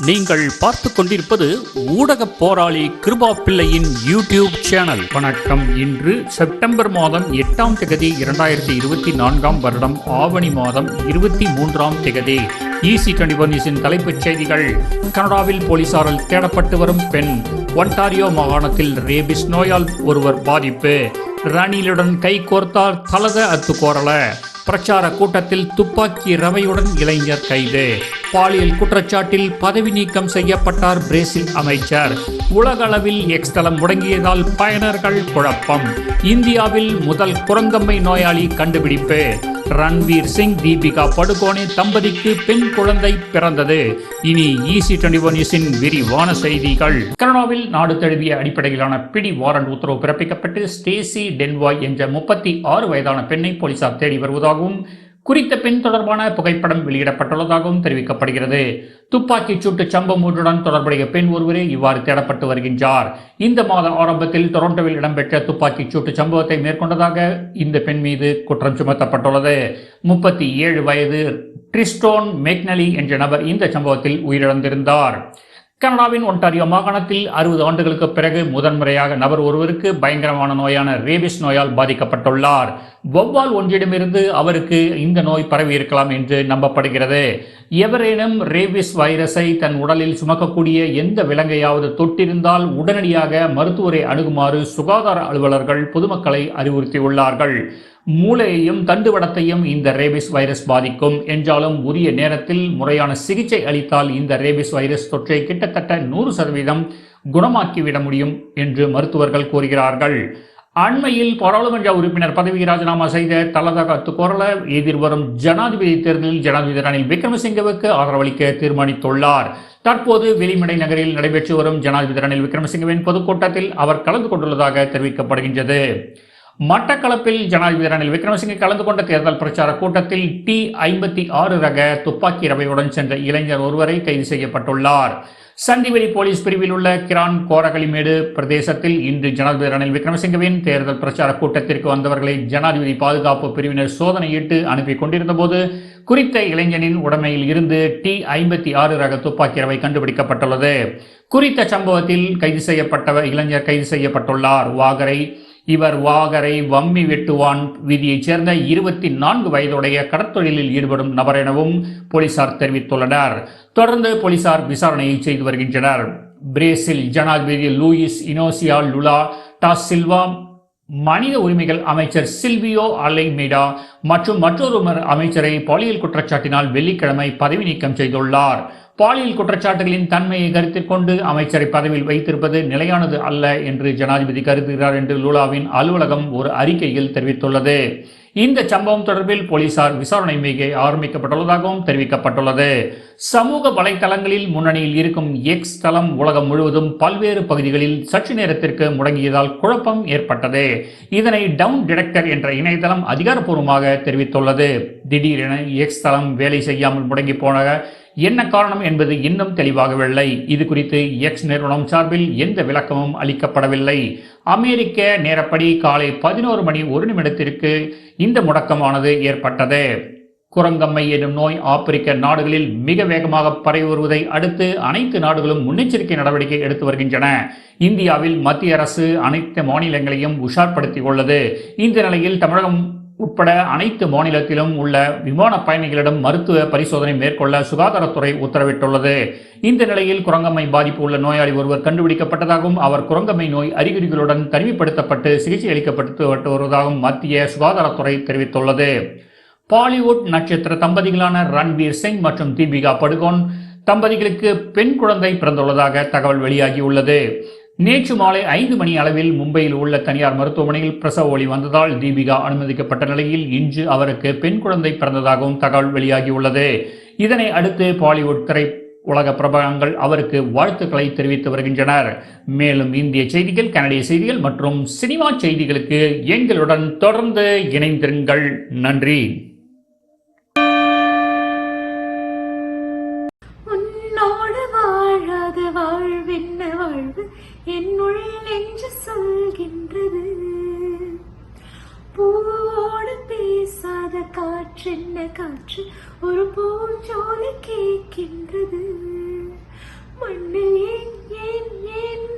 நீங்கள் பார்த்து கொண்டிருப்பது ஊடக போராளி கிருபா பிள்ளையின் யூடியூப் சேனல். வணக்கம். இன்று செப்டம்பர் மாதம் எட்டாம் திகதி இரண்டாயிரத்தி இருபத்தி நான்காம் வருடம் ஆவணி மாதம் இருபத்தி மூன்றாம் திகதி. ஈசி டுவெண்டி நியூஸின் தலைப்புச் செய்திகள். கனடாவில் போலீசாரால் தேடப்பட்டு வரும் பெண். ஒன்டாரியோ மாகாணத்தில் ரேபிஸ் நோயால் ஒருவர் பாதிப்பு. ரணிலுடன் கை கோர்த்தார் தலத அத்து கோரல பிரச்சார கூட்டத்தில் துப்பாக்கி ரவையுடன் இளைஞர் கைது. பாலியல் குற்றச்சாட்டில் பதவி நீக்கம் செய்யப்பட்டார் பிரேசில் அமைச்சர். உலக அளவில் எக்ஸ் தளம் முடங்கியதால் பயனர்கள் குழப்பம். இந்தியாவில் முதல் குரங்கம்மை நோயாளி கண்டுபிடிப்பு. ரன்வீர் சிங் தீபிகா படுகோனே தம்பதிக்கு பெண் குழந்தை பிறந்தது. இனி ஈசி டுவெண்டி ஒன் நியூஸின் விரிவான செய்திகள். கனடாவில் நாடு தழுவிய அடிப்படையிலான பிடி வாரண்ட் உத்தரவு பிறப்பிக்கப்பட்டு ஸ்டேசி டென்வாய் என்ற முப்பத்தி ஆறு வயதான பெண்ணை போலீசார் தேடி வருவதாகவும் குறித்த பெண் தொடர்பான புகைப்படம் வெளியிடப்பட்டுள்ளதாகவும் தெரிவிக்கப்படுகிறது. துப்பாக்கிச் சூட்டு சம்பவம் ஒன்றுடன் தொடர்புடைய பெண் ஒருவரே இவ்வாறு தேடப்பட்டு வருகின்றார். இந்த மாத ஆரம்பத்தில் டொரண்டோவில் இடம்பெற்ற துப்பாக்கிச் சூட்டு சம்பவத்தை மேற்கொண்டதாக இந்த பெண் மீது குற்றம் சுமத்தப்பட்டுள்ளது. முப்பத்தி ஏழு வயது ட்ரிஸ்டோன் மேக்னலி என்ற நபர் இந்த சம்பவத்தில் உயிரிழந்திருந்தார். கனடாவின் ஒன்டாரியோ மாகாணத்தில் அறுபது ஆண்டுகளுக்கு பிறகு முதன்முறையாக நபர் ஒருவருக்கு பயங்கரமான நோயான ரேபிஸ் நோயால் பாதிக்கப்பட்டுள்ளார். வௌவால் ஒன்றிடமிருந்து அவருக்கு இந்த நோய் பரவி இருக்கலாம் என்று நம்பப்படுகிறது. எவரேனும் ரேபிஸ் வைரஸை தன் உடலில் சுமக்கக்கூடிய எந்த விலங்கையாவது தொட்டிருந்தால் உடனடியாக மருத்துவரை அணுகுமாறு சுகாதார அலுவலர்கள் பொதுமக்களை அறிவுறுத்தியுள்ளார்கள். மூளையையும் தண்டுவடத்தையும் இந்த ரேபிஸ் வைரஸ் பாதிக்கும். என்றாலும் உரிய நேரத்தில் முறையான சிகிச்சை அளித்தால் இந்த ரேபிஸ் வைரஸ் தொற்றை கிட்டத்தட்ட நூறு சதவீதம் குணமாக்கிவிட முடியும் என்று மருத்துவர்கள் கூறுகிறார்கள். அண்மையில் பாராளுமன்ற உறுப்பினர் பதவி ராஜினாமா செய்த தலதக துக்கோரல எதிர்வரும் ஜனாதிபதி தேர்தலில் ஜனாதிபதி ரணில் விக்ரமசிங்கவுக்கு ஆதரவளிக்க தீர்மானித்துள்ளார். தற்போது வெளிமடை நகரில் நடைபெற்று வரும் ஜனாதிபதி ரணில் விக்ரமசிங்கவின் பொதுக்கூட்டத்தில் அவர் கலந்து கொண்டுள்ளதாக தெரிவிக்கப்படுகின்றது. மட்டக்களப்பில் ஜனாதிபதி ரணில் விக்ரமசிங்கே கலந்து கொண்ட தேர்தல் பிரச்சார கூட்டத்தில் டி ஐம்பத்தி ஆறு ரக துப்பாக்கி ரவையுடன் சென்ற இளைஞர் ஒருவரை கைது செய்யப்பட்டுள்ளார். சந்திவெளி போலீஸ் பிரிவில் உள்ள கிரான் கோரகளிமேடு பிரதேசத்தில் இன்று ஜனாதிபதி ரணில் விக்ரமசிங்கவின் தேர்தல் பிரச்சார கூட்டத்திற்கு வந்தவர்களை ஜனாதிபதி பாதுகாப்பு பிரிவினர் சோதனையிட்டு அனுப்பி கொண்டிருந்தபோது குறித்த இளைஞனின் உடமையில் இருந்து டி ஐம்பத்தி ஆறு ரக துப்பாக்கி ரவை கண்டுபிடிக்கப்பட்டுள்ளது. குறித்த சம்பவத்தில் கைது செய்யப்பட்ட இளைஞர் கைது செய்யப்பட்டுள்ளார். வாகரை இவர் வாகரை வம்மி வெட்டுவான். வீதியைச் சேர்ந்த இருபத்தி நான்கு வயதுடைய கடற்தொழிலில் ஈடுபடும் நபர் எனவும் போலீசார் தெரிவித்துள்ளனர். தொடர்ந்து போலீசார் விசாரணையை செய்து வருகின்றனர். பிரேசில் ஜனாதிபதி லூயிஸ் இனோசியா லுலா டா சில்வா மனித உரிமைகள் அமைச்சர் சில்வியோ அலைமேடா மற்றும் மற்றொரு அமைச்சரை பாலியல் குற்றச்சாட்டினால் வெள்ளிக்கிழமை பதவி நீக்கம் செய்துள்ளார். பாலியல் குற்றச்சாட்டுகளின் தன்மையை கருத்தில் கொண்டு அமைச்சரை பதவியில் வைத்திருப்பது நிலையானது அல்ல என்று ஜனாதிபதி கருதுகிறார் என்று லூலாவின் அலுவலகம் ஒரு அறிக்கையில் தெரிவித்துள்ளது. இந்த சம்பவம் தொடர்பில் போலீசார் விசாரணை மிக ஆரம்பிக்கப்பட்டுள்ளதாகவும் தெரிவிக்கப்பட்டுள்ளது. சமூக வலைதளங்களில் முன்னணியில் இருக்கும் எக்ஸ் தளம் உலகம் முழுவதும் பல்வேறு பகுதிகளில் சற்று நேரத்திற்கு முடங்கியதால் குழப்பம் ஏற்பட்டது. இதனை டவுன் டிடெக்டர் என்ற இணையதளம் அதிகாரப்பூர்வமாக தெரிவித்துள்ளது. திடீரென எக்ஸ் தளம் வேலை செய்யாமல் முடங்கி போன என்ன காரணம் என்பது இன்னும் தெளிவாகவில்லை. இது குறித்து எக்ஸ் நிறுவனம் சார்பில் எந்த விளக்கமும் அளிக்கப்படவில்லை. அமெரிக்க நேரப்படி காலை பதினோரு மணி ஒரு நிமிடத்திற்கு இந்த முடக்கமானது ஏற்பட்டது. குரங்கம்மை எனும் நோய் ஆப்பிரிக்க நாடுகளில் மிக வேகமாக பரவி வருவதை அடுத்து அனைத்து நாடுகளும் முன்னெச்சரிக்கை நடவடிக்கை எடுத்து வருகின்றன. இந்தியாவில் மத்திய அரசு அனைத்து மாநிலங்களையும் உஷார்படுத்தியுள்ளது இந்த நிலையில் தமிழகம் உட்பட அனைத்து மாநிலத்திலும் உள்ள விமான பயணிகளிடம் மருத்துவ பரிசோதனை மேற்கொள்ள சுகாதாரத்துறை உத்தரவிட்டுள்ளது. இந்த நிலையில் குரங்கம்மை பாதிப்பு உள்ள நோயாளி ஒருவர் கண்டுபிடிக்கப்பட்டதாகவும் அவர் குரங்கம்மை நோய் அறிகுறிகளுடன் தனிமைப்படுத்தப்பட்டு சிகிச்சை அளிக்கப்பட்டு வருவதாகவும் மத்திய சுகாதாரத்துறை தெரிவித்துள்ளது. பாலிவுட் நட்சத்திர தம்பதிகளான ரன்வீர் சிங் மற்றும் தீபிகா படுகோன் தம்பதிகளுக்கு பெண் குழந்தை பிறந்துள்ளதாக தகவல் வெளியாகியுள்ளது. நேற்று மாலை ஐந்து மணி அளவில் மும்பையில் உள்ள தனியார் மருத்துவமனையில் பிரசவ ஒளி வந்ததால் தீபிகா அனுமதிக்கப்பட்ட நிலையில் இன்று அவருக்கு பெண் குழந்தை பிறந்ததாகவும் தகவல் வெளியாகியுள்ளது. இதனை அடுத்து பாலிவுட் திரை உலக பிரபலங்கள் அவருக்கு வாழ்த்துக்களை தெரிவித்து வருகின்றனர். மேலும் இந்திய செய்திகள் கனடிய செய்திகள் மற்றும் சினிமா செய்திகளுக்கு எங்களுடன் தொடர்ந்து இணைந்திருங்கள். நன்றி. என்று சொல்கின்றது. பூவோடு பேசாத காற்றென்ன காற்று? ஒரு பூஞ்சோலை கேட்கின்றது. மண்ணில் ஏன் ஏன் ஏன்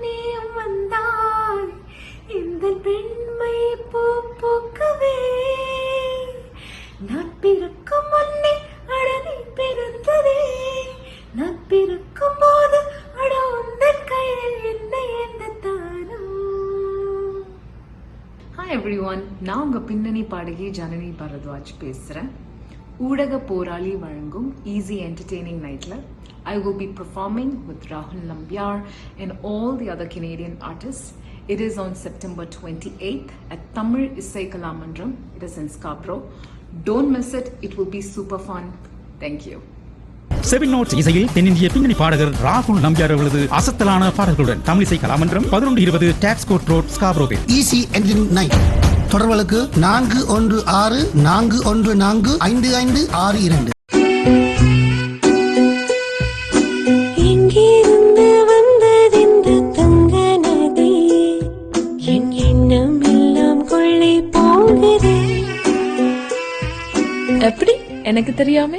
ஹாய் எவ்ரி ஒன் நான் உங்கள் பின்னணி பாடகி ஜனனி பரத்வாஜ் பேசுகிறேன் ஊடக போராளி வழங்கும் ஈஸி என்டர்டெய்னிங் நைட்டில் I will be performing with ராகுல் Nambiar and all the other Canadian artist it is on September twenty eight at Tamil Isai Kalamandram it is in don't miss it it will be super fun thank you seven notes இசையில் தென்னிந்திய பின்னணி பாடகர் ராகுல் நம்பியார் அவர்களது அசத்தலான பாடல்களுடன் தமிழிசை கலாமன்றம் பதினொன்று இருபது tax code road ஸ்காப்ரோவில் ஈஸி என்ஜின் நைட் தொடர்புகளுக்கு நான்கு ஒன்று ஆறு நான்கு ஒன்று நான்கு ஐந்து ஐந்து ஆறு இரண்டு. எப்படி? எனக்கு தெரியாம.